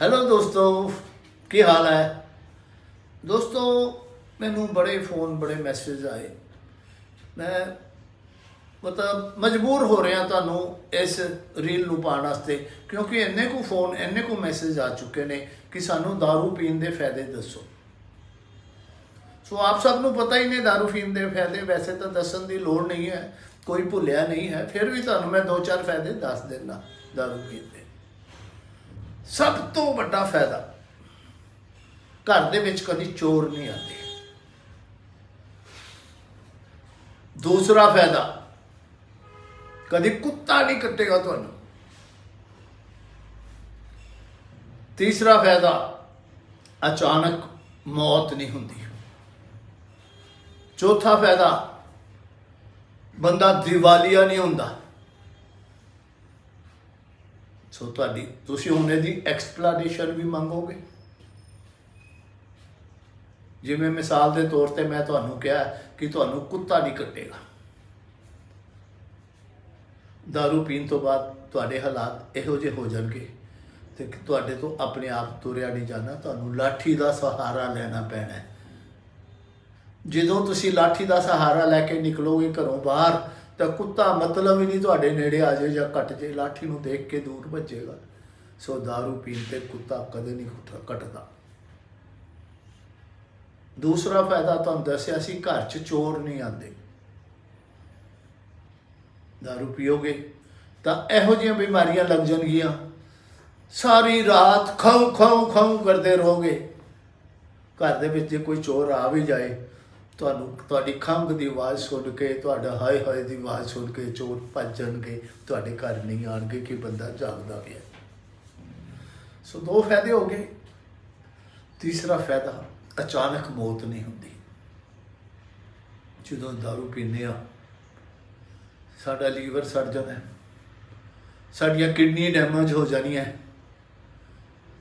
Hello ਦੋਸਤੋ ਕੀ ਹਾਲ ਹੈ ਦੋਸਤੋ ਮੈਨੂੰ ਬੜੇ ਫੋਨ ਬੜੇ ਮੈਸੇਜ ਆਏ ਮੈਂ ਮਤਲਬ ਮਜਬੂਰ ਹੋ ਰਿਹਾ ਤੁਹਾਨੂੰ ਇਸ ਰੀਲ ਨੂੰ ਪਾਉਣ ਵਾਸਤੇ ਕਿਉਂਕਿ ਇੰਨੇ ਕੁ ਫੋਨ ਇੰਨੇ ਕੁ ਮੈਸੇਜ ਆ ਚੁੱਕੇ ਨੇ ਕਿ ਸਾਨੂੰ दारू ਪੀਣ ਦੇ ਫਾਇਦੇ ਦੱਸੋ ਸੋ ਆਪ ਸਭ ਨੂੰ ਪਤਾ ਹੀ ਨੇ दारू ਪੀਣ ਦੇ ਫਾਇਦੇ ਵੈਸੇ ਤਾਂ ਦੱਸਣ ਦੀ ਲੋੜ ਨਹੀਂ ਹੈ ਕੋਈ ਭੁੱਲਿਆ ਨਹੀਂ ਹੈ ਫਿਰ ਵੀ ਤੁਹਾਨੂੰ ਮੈਂ ਦੋ ਚਾਰ ਫਾਇਦੇ ਦੱਸ ਦਿੰਦਾ दारू ਪੀਣ ਦੇ ਸਭ ਤੋਂ ਵੱਡਾ ਫਾਇਦਾ। ਘਰ ਦੇ ਵਿੱਚ ਕਦੀ ਚੋਰ ਨਹੀਂ ਆਉਂਦੇ। ਦੂਸਰਾ ਫਾਇਦਾ, ਕਦੀ ਕੁੱਤਾ ਨਹੀਂ ਕੱਟੇਗਾ ਤੁਹਾਨੂੰ। ਤੀਸਰਾ ਫਾਇਦਾ, ਅਚਾਨਕ ਮੌਤ ਨਹੀਂ ਹੁੰਦੀ। ਚੌਥਾ ਫਾਇਦਾ, ਬੰਦਾ ਦੀਵਾਲੀਆ ਨਹੀਂ ਹੁੰਦਾ। ਸੋ ਤੁਹਾਡੀ, ਤੁਸੀਂ ਹੁਣ ਇਹਦੀ ਐਕਸਪਲੇਨੇਸ਼ਨ ਵੀ ਮੰਗੋਗੇ? ਜਿਵੇਂ ਮਿਸਾਲ ਦੇ ਤੌਰ ਤੇ ਮੈਂ ਤੁਹਾਨੂੰ ਕਿਹਾ ਕਿ ਤੁਹਾਨੂੰ ਕੁੱਤਾ ਨਹੀਂ ਕੱਟੇਗਾ। दारू ਪੀਣ ਤੋਂ ਬਾਅਦ ਤੁਹਾਡੇ ਹਾਲਾਤ ਇਹੋ ਜਿਹੇ ਹੋ ਜਾਣਗੇ ਤੇ ਤੁਹਾਡੇ ਤੋਂ ਆਪਣੇ ਆਪ ਤੁਰਿਆ ਨਹੀਂ ਜਾਣਾ, ਤੁਹਾਨੂੰ ਲਾਠੀ ਦਾ ਸਹਾਰਾ ਲੈਣਾ ਪੈਣਾ ਜਦੋਂ ਤੁਸੀਂ ਲਾਠੀ ਦਾ ਸਹਾਰਾ ਲੈ ਕੇ ਨਿਕਲੋਗੇ ਘਰੋਂ ਬਾਹਰ ਤਾਂ ਕੁੱਤਾ ਮਤਲਬ ਹੀ ਨਹੀਂ ਤੁਹਾਡੇ ਨੇੜੇ ਆ ਜਾਏ ਜਾਂ ਕੱਟ ਜੇ ਲਾਠੀ ਨੂੰ ਦੇਖ ਕੇ ਦੂਰ ਭੱਜੇਗਾ ਸੋ दारू ਪੀਣ ਤੇ ਕੁੱਤਾ ਕਦੇ ਨਹੀਂ ਕੁੱਤਾ ਕੱਟਦਾ ਦੂਸਰਾ ਫਾਇਦਾ ਤੁਹਾਨੂੰ ਦੱਸਿਆ ਸੀ ਘਰ 'ਚ ਚੋਰ ਨਹੀਂ ਆਉਂਦੇ दारू ਪੀਓਗੇ ਤਾਂ ਇਹੋ ਜਿਹੀਆਂ ਬਿਮਾਰੀਆਂ ਲੱਗ ਜਾਣਗੀਆਂ ਸਾਰੀ ਰਾਤ ਖਾਉ ਖਾਉ ਖਾਉ ਕਰਦੇ ਰਹੋਗੇ ਘਰ ਦੇ ਵਿੱਚ ਜੇ ਕੋਈ ਚੋਰ ਆ ਵੀ ਜਾਏ ਤੁਹਾਨੂੰ, ਤੁਹਾਡੀ ਖੰਘ ਦੀ ਆਵਾਜ਼ ਸੁਣ ਕੇ, ਤੁਹਾਡਾ ਹਾਏ ਹਾਏ ਦੀ ਆਵਾਜ਼ ਸੁਣ ਕੇ ਚੋਰ ਭੱਜ ਜਾਣਗੇ, ਤੁਹਾਡੇ ਘਰ ਨਹੀਂ ਆਣਗੇ ਕਿ ਬੰਦਾ ਜਾਗਦਾ ਪਿਆ ਸੋ ਦੋ ਫਾਇਦੇ ਹੋ ਗਏ। ਤੀਸਰਾ ਫਾਇਦਾ, ਅਚਾਨਕ ਮੌਤ ਨਹੀਂ ਹੁੰਦੀ। ਜਦੋਂ दारू ਪੀਂਦੇ ਆ ਸਾਡਾ ਲੀਵਰ ਸੜ ਜਾਂਦਾ ਹੈ। ਸਾਡੀਆਂ ਕਿਡਨੀ ਡੈਮੇਜ ਹੋ ਜਾਣੀਆਂ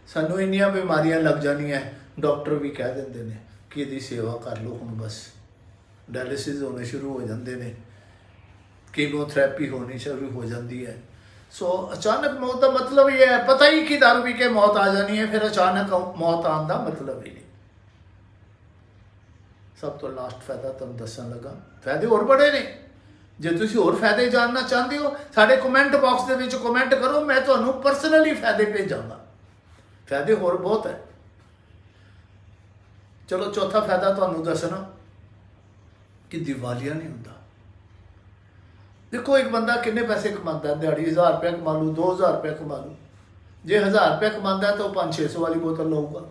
ਸਾਨੂੰ ਇੰਨੀਆਂ ਬਿਮਾਰੀਆਂ ਲੱਗ ਜਾਣੀਆਂ ਡਾਕਟਰ ਵੀ ਕਹਿ ਦਿੰਦੇ ਨੇ ਕਿ ਇਹਦੀ ਸੇਵਾ ਕਰ ਲਓ ਹੁਣ ਬਸ। ਡਾਇਲਿਸਿਸ ਹੋਣੇ ਸ਼ੁਰੂ ਹੋ ਜਾਂਦੇ ਨੇ। ਕੀਮੋਥੈਰੇਪੀ ਹੋਣੀ ਸ਼ੁਰੂ ਹੋ ਜਾਂਦੀ ਹੈ। ਸੋ ਅਚਾਨਕ ਮੌਤ ਦਾ ਮਤਲਬ ਇਹ ਹੈ, ਪਤਾ ਹੀ ਕਿ ਦਾਰੂ ਪੀ ਕੇ ਮੌਤ ਆ ਜਾਣੀ ਹੈ, ਫਿਰ ਅਚਾਨਕ ਮੌਤ ਆਉਣ ਦਾ ਮਤਲਬ ਹੀ ਨਹੀਂ। ਸਭ ਤੋਂ ਲਾਸਟ ਫਾਇਦਾ ਤੁਹਾਨੂੰ ਦੱਸਣ ਲੱਗਾ। ਫਾਇਦੇ ਹੋਰ ਬੜੇ ਨੇ। ਜੇ ਤੁਸੀਂ ਹੋਰ ਫਾਇਦੇ ਜਾਣਨਾ ਚਾਹੁੰਦੇ ਹੋ, ਸਾਡੇ ਕਮੈਂਟ ਬਾਕਸ ਦੇ ਵਿੱਚ ਕਮੈਂਟ ਕਰੋ, ਮੈਂ ਤੁਹਾਨੂੰ ਪਰਸਨਲੀ ਫਾਇਦੇ ਭੇਜਾਂਗਾ। ਫਾਇਦੇ ਹੋਰ ਬਹੁਤ ਹੈ। ਚਲੋ ਚੌਥਾ ਫਾਇਦਾ ਤੁਹਾਨੂੰ ਦੱਸਣਾ ਕਿ ਦੀਵਾਲੀਆ ਨਹੀਂ ਹੁੰਦਾ। ਦੇਖੋ ਇੱਕ ਬੰਦਾ ਕਿੰਨੇ ਪੈਸੇ ਕਮਾਉਂਦਾ ਦਿਹਾੜੀ 1000 ਰੁਪਏ ਕਮਾ ਲੂ 2000 ਰੁਪਏ ਕਮਾ ਲੂ ਜੇ 1000 ਰੁਪਏ ਕਮਾਉਂਦਾ ਤਾਂ ਉਹ 5-600 ਵਾਲੀ ਬੋਤਲ ਲਊਗਾ।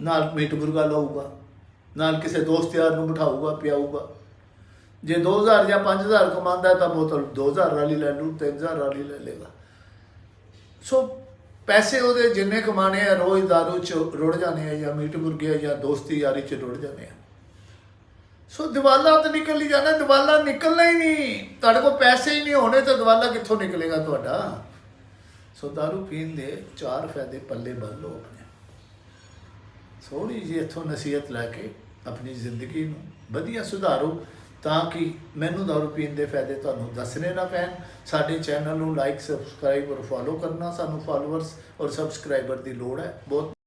ਨਾਲ ਮੀਟ ਮੁਰਗਾ ਲਊਗਾ, ਨਾਲ ਕਿਸੇ ਦੋਸਤ ਯਾਰ ਨੂੰ ਬਿਠਾਊਗਾ, ਪਿਆਊਗਾ। ਜੇ 2000 ਜਾਂ 5000 ਕਮਾਉਂਦਾ ਤਾਂ ਬੋਤਲ 2000 ਵਾਲੀ ਲੈ ਲੂ 3000 ਵਾਲੀ ਲੈ ਲੇਗਾ ਸੋ ਪੈਸੇ ਉਹਦੇ ਜਿੰਨੇ ਕਮਾਣੇ ਆ, ਰੋਜ਼ ਦਾਰੂ ਚ ਰੁੜ ਜਾਣੇ ਆ ਜਾਂ ਮੀਟ ਮੁਰਗੇ ਜਾਂ ਦੋਸਤੀ ਯਾਰੀ ਚ ਰੁੜ ਜਾਣੇ ਆ। ਸੋ ਦਿਵਾਲਾ ਤਾਂ ਨਿਕਲ ਹੀ ਜਾਣਾ ਦਿਵਾਲਾ ਨਿਕਲਣਾ ਹੀ ਨਹੀਂ। ਤੁਹਾਡੇ ਕੋਲ ਪੈਸੇ ਹੀ ਨਹੀਂ ਹੋਣੇ ਤਾਂ ਦਿਵਾਲਾ ਕਿੱਥੋਂ ਨਿਕਲੇਗਾ ਤੁਹਾਡਾ? ਸੋ ਦਾਰੂ ਪੀਣ ਦੇ ਚਾਰ ਫਾਇਦੇ ਪੱਲੇ ਬੰਨ ਲਓ ਆਪਣੇ ਥੋੜੀ ਜਿਹੀ ਇੱਥੋਂ ਨਸੀਹਤ ਲੈ ਕੇ ਆਪਣੀ ਜ਼ਿੰਦਗੀ ਨੂੰ ਵਧੀਆ ਸੁਧਾਰੋ। ਤਾਂ ਕਿ ਮੈਨੂੰ ਦਾਰੂ ਪੀਣ ਦੇ ਫਾਇਦੇ ਤੁਹਾਨੂੰ ਦੱਸਣੇ ਨਾ ਪੈਣ। ਸਾਡੇ ਚੈਨਲ ਨੂੰ ਲਾਈਕ ਸਬਸਕ੍ਰਾਈਬ ਔਰ ਫੋਲੋ ਕਰਨਾ ਸਾਨੂੰ ਫਾਲੋਅਰਸ ਔਰ ਸਬਸਕ੍ਰਾਈਬਰ ਦੀ ਲੋੜ ਹੈ। ਬਹੁਤ